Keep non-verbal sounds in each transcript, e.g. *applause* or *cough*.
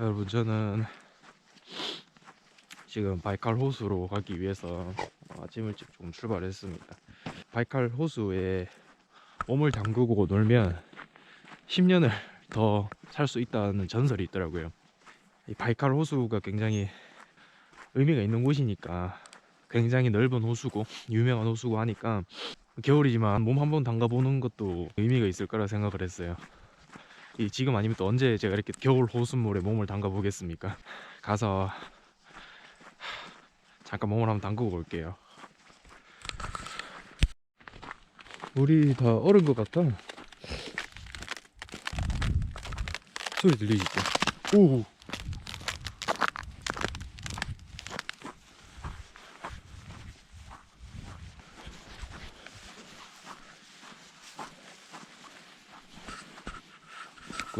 여러분 저는 지금 바이칼 호수로 가기 위해서 아침 일찍 좀 출발했습니다. 바이칼 호수에 몸을 담그고 놀면 10년을 더 살 수 있다는 전설이 있더라고요. 이 바이칼 호수가 굉장히 의미가 있는 곳이니까 굉장히 넓은 호수고 유명한 호수고 하니까 겨울이지만 몸 한 번 담가보는 것도 의미가 있을 거라 생각을 했어요. 이 지금 아니면 또 언제 제가 이렇게 겨울 호수물에 몸을 담가 보겠습니까? *laughs* 가서 잠깐 몸을 한번 담그고 올게요. 물이 다 얼은 것 같아. 소리 들리시죠? 오.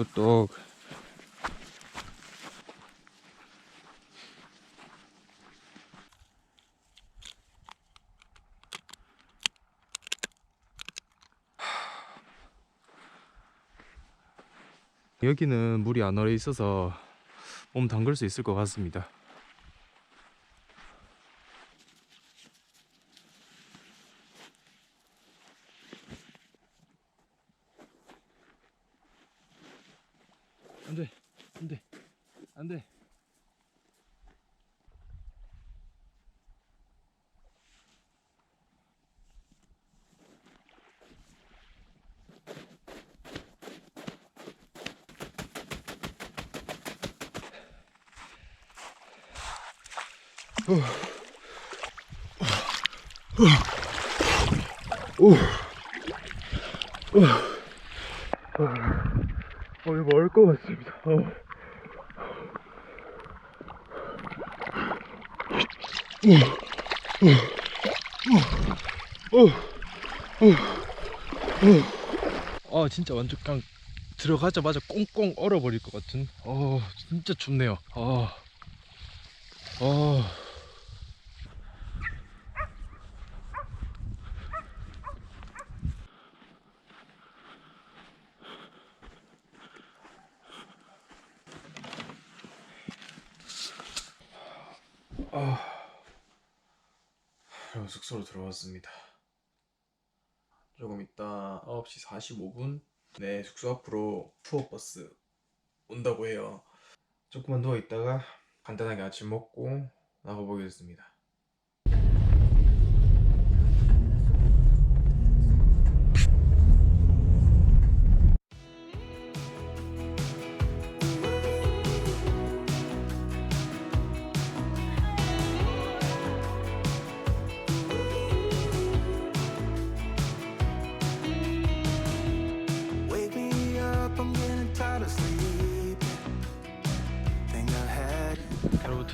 꿀떡. 여기는 물이 안 얼어 있어서 몸 담글 수 있을 것 같습니다. 안돼, 안돼, 안돼. 오, 어, 이거 얼것 같습니다. 어. 아 진짜 완전 그냥 들어가자마자 꽁꽁 얼어버릴 것 같은 어 진짜 춥네요 어. 어. 그럼 숙소로 들어왔습니다. 조금 있다 9시 45분 네 숙소 앞으로 투어버스 온다고 해요. 조금만 누워 있다가 간단하게 아침 먹고 나가보겠습니다.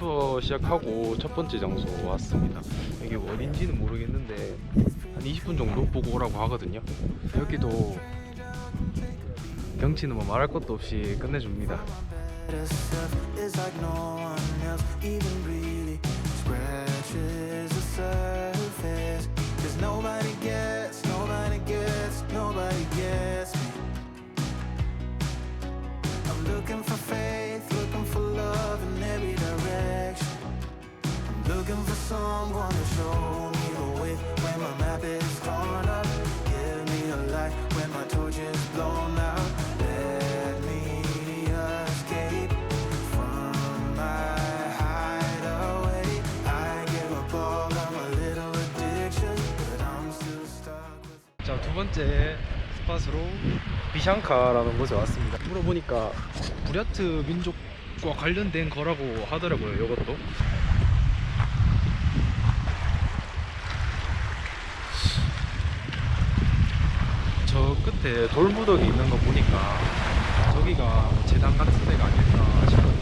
투어 시작하고 첫 번째 장소 왔습니다. 여기 어딘지는 모르겠는데 한 20분 정도 보고 오라고 하거든요. 여기도 경치는 뭐 말할 것도 없이 끝내줍니다. 번째 스팟으로 비샹카라는 곳에 왔습니다. 물어보니까 부랴트 민족과 관련된 거라고 하더라고요, 이것도. 저 끝에 돌무더기 있는 거 보니까 저기가 뭐 재단 같은 데가 아닐까 싶어요.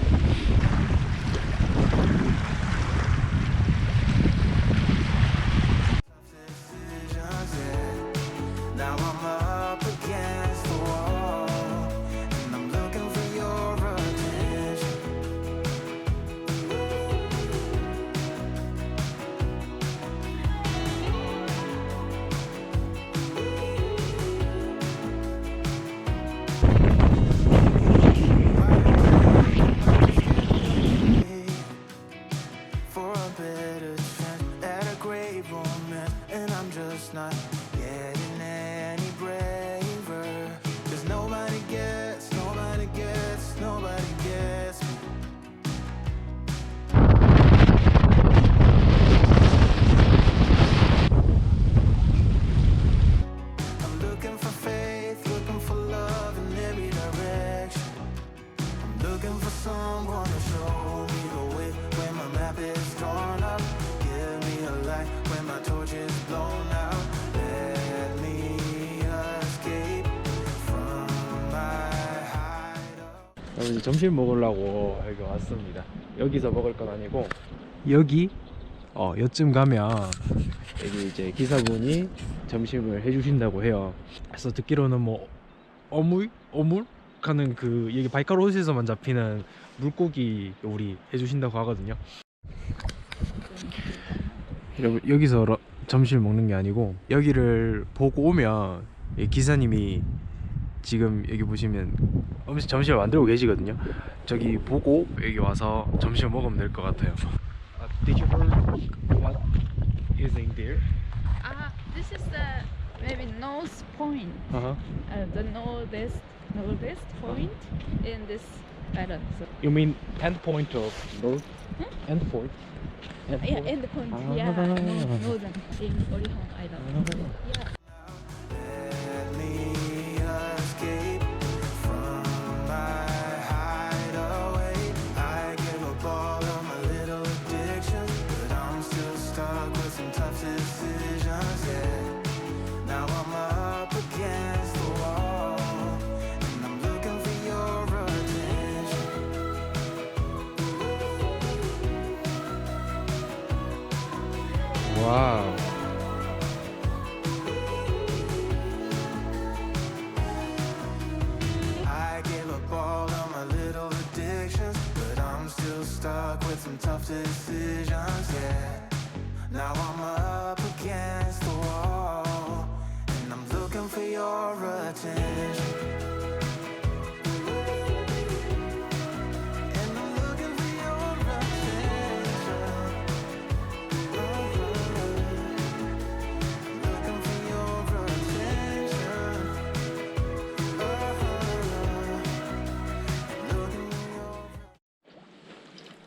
이제 점심 먹으려고 여기 왔습니다. 여기서 먹을 건 아니고 여기 어 여쯤 가면 여기 이제 기사분이 점심을 해주신다고 해요. 그래서 듣기로는 뭐 어물 어물 하는 그 여기 바이카로스에서만 잡히는 물고기 요리 해주신다고 하거든요. 여러분 여기서 러- 점심을 먹는 게 아니고 여기를 보고 오면 이 기사님이 지금 여기 보시면 음식 점심을 만들고 계시거든요. 저기 보고 여기 와서 점심을 먹으면 될 것 같아요. did you heard what is in there? Ah, this is the maybe nose point. Uh-huh. Uh, the northest northest point in this island. So, You mean end point of north? End point? End yeah, point? end point. Ah. Yeah, no, northern in Orihon Island. Yeah. 와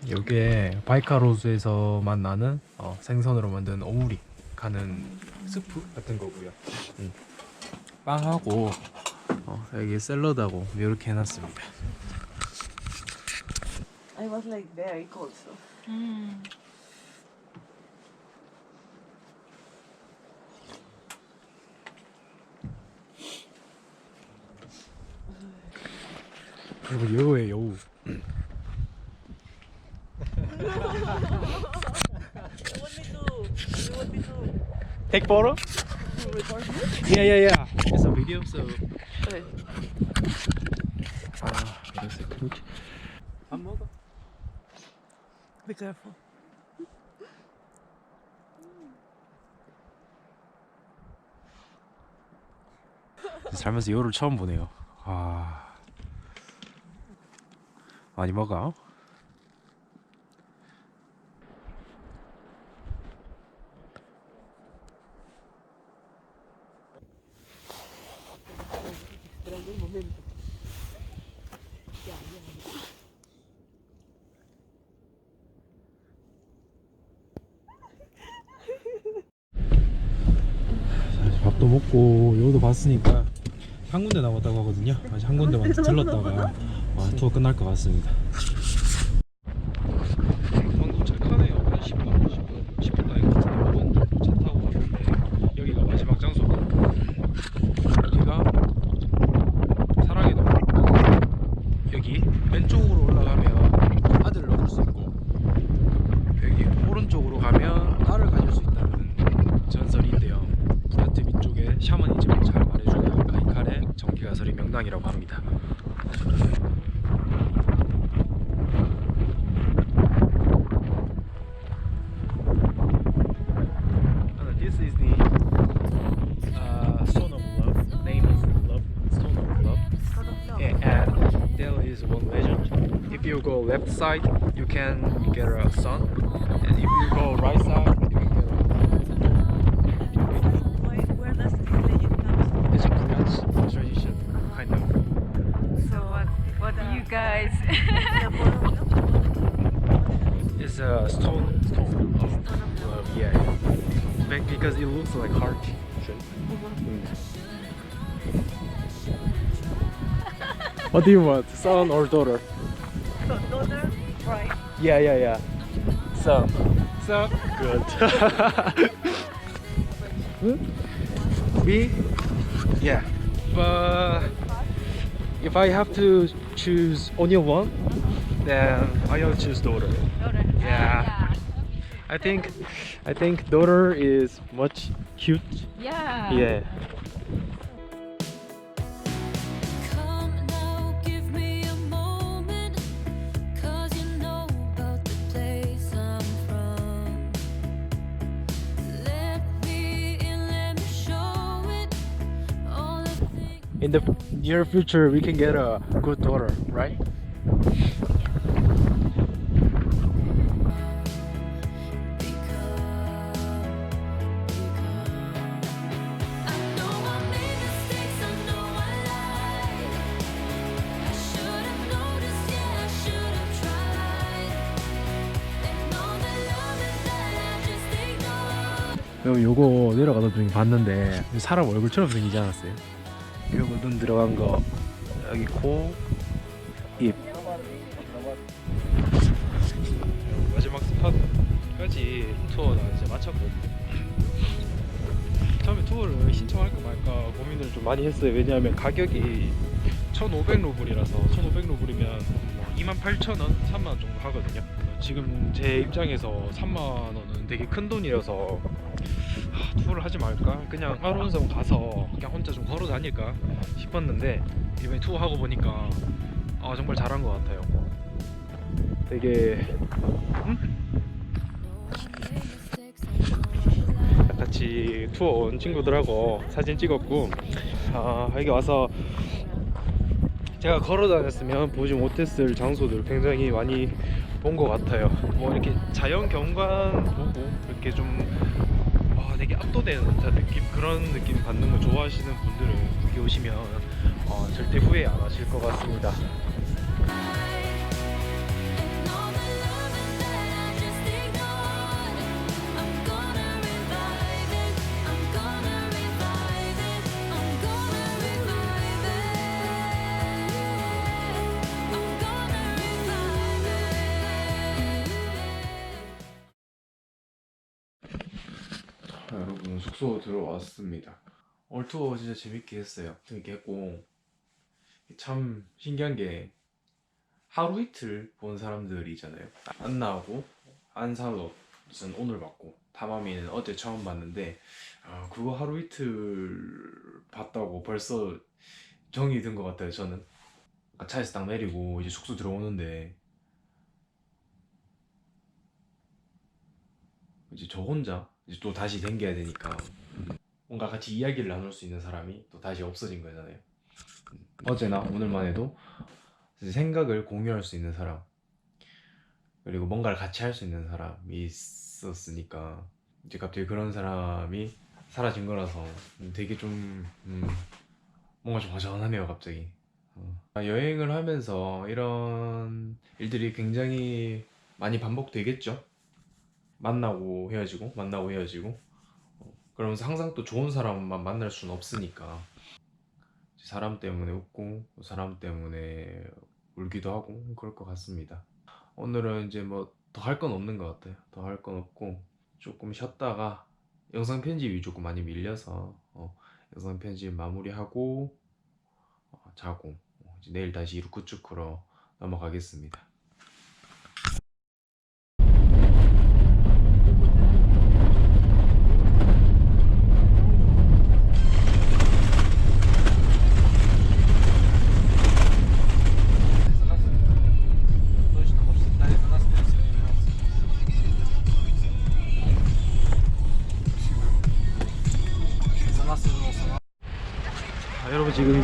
요게 바이카로스에서만 나는 어, 생선으로 만든 오므리 가는 스프 같은 거고요. 음. 빵하고 어, 여기 샐러드하고 이렇게 해놨습니다. I was like very cold, so. 여러분 여우에 여우. Take photo? Yeah, yeah, yeah. It's a video, so. Okay. 아, 이랬어요. 밥 먹어. Be careful. 살면서 여우를 처음 보네요. 아, 많이 먹어. 자, 이제 밥도 먹고 여우도 봤으니까 한 군데 남았다고 하거든요. 아직 한 군데만 *laughs* 들렀다가 와, 투어 끝날 것 같습니다. 방금 착하네요. 한 10분, 10분, 10분 아니고 5분 정도 차 타고 왔는데 여기가 마지막 장소고 여기가 사랑의 동 여기 왼쪽으로 올라가면 아들을 얻을 수 있고 여기 오른쪽으로 가면 딸을 가질 수 있다는 전설이 있대요. 부라트 민족의 샤머니즘을 잘 말해주는 가이칼의 정기가설의 명당이라고 합니다. Uh, this is the uh, Stone of Love. Name is Love. Stone of Love. Yeah, and there is one legend. If you go left side, you can get a sun, and if you go right side, It's a uh, stone, stone of love. Yeah, yeah. Be- because it looks like heart shape. *laughs* what do you want, son or daughter? So daughter, right? Yeah, yeah, yeah. Son. Son. Good. *laughs* Me? Yeah. But if I have to choose only one, then I will choose daughter. Daughter. Yeah. I think I think daughter is much cute. Yeah. Yeah. in the near future we can get a good daughter, right? 요거 내려가다 중에 봤는데 사람 얼굴처럼 생기지 않았어요? 요거 눈 들어간 거 여기 코, 입. 마지막 스팟까지 투어 나 이제 마쳤거든요. 처음에 투어를 신청할까 말까 고민을 좀 많이 했어요. 왜냐하면 가격이 1,500 루블이라서 1,500 루블이면 28,000원, 3만 원 정도 하거든요. 지금 제 입장에서 3만 원은 되게 큰 돈이라서 아, 투어를 하지 말까? 그냥 아론섬 가서 그냥 혼자 좀 걸어 다닐까 싶었는데 이번에 투어 하고 보니까 아 정말 잘한 것 같아요. 되게 같이 투어 온 친구들하고 사진 찍었고 아 여기 와서 제가 걸어 다녔으면 보지 못했을 장소들 굉장히 많이 본 것 같아요. 뭐 이렇게 자연 경관 보고 이렇게 좀 압도되는 느낌 그런 느낌 받는 거 좋아하시는 분들은 여기 오시면 어, 절대 후회 안 하실 것 같습니다. 들어왔습니다. 올 투어 진짜 재밌게 했어요. 재밌게 했고 참 신기한 게 하루 이틀 본 사람들이잖아요. 안 나오고 안살롯은 오늘 봤고 다마미는 어제 처음 봤는데 아, 그거 하루 이틀 봤다고 벌써 정이 든 것 같아요. 저는 아까 차에서 딱 내리고 이제 숙소 들어오는데 이제 저 혼자 이제 또 다시 댕겨야 되니까 뭔가 같이 이야기를 나눌 수 있는 사람이 또 다시 없어진 거잖아요. 어제나 오늘만 해도 생각을 공유할 수 있는 사람 그리고 뭔가를 같이 할 수 있는 사람이 있었으니까 이제 갑자기 그런 사람이 사라진 거라서 되게 좀 음, 뭔가 좀 허전하네요 갑자기 어. 여행을 하면서 이런 일들이 굉장히 많이 반복되겠죠 만나고 헤어지고 만나고 헤어지고 어, 그러면서 항상 또 좋은 사람만 만날 수는 없으니까 사람 때문에 웃고 사람 때문에 울기도 하고 그럴 것 같습니다. 오늘은 이제 뭐 더 할 건 없는 것 같아요. 더 할 건 없고 조금 쉬었다가 영상 편집이 조금 많이 밀려서 어, 영상 편집 마무리하고 어, 자고 어, 이제 내일 다시 이루쿠츠크로 넘어가겠습니다.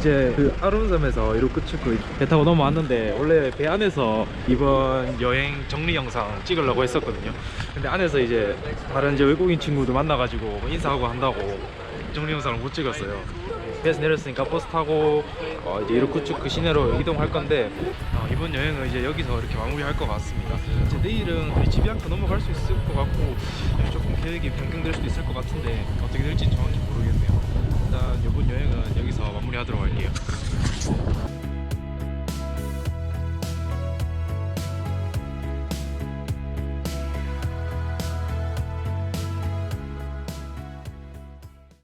이제 그 아론섬에서 이루크츠크 배 타고 넘어왔는데 원래 배 안에서 이번 여행 정리 영상 찍으려고 했었거든요. 근데 안에서 이제 다른 이제 외국인 친구들 만나가지고 뭐 인사하고 한다고 정리 영상을 못 찍었어요. 배에서 내렸으니까 버스 타고 어, 이제 이루크츠크 시내로 이동할 건데 어, 이번 여행은 이제 여기서 이렇게 마무리할 것 같습니다. 이제 내일은 우리 지비앙카 넘어갈 수 있을 것 같고 조금 계획이 변경될 수도 있을 것 같은데 어떻게 될지 정확히 모르겠네요. 일단 이번 여행은 여기서 마무리하도록 할게요.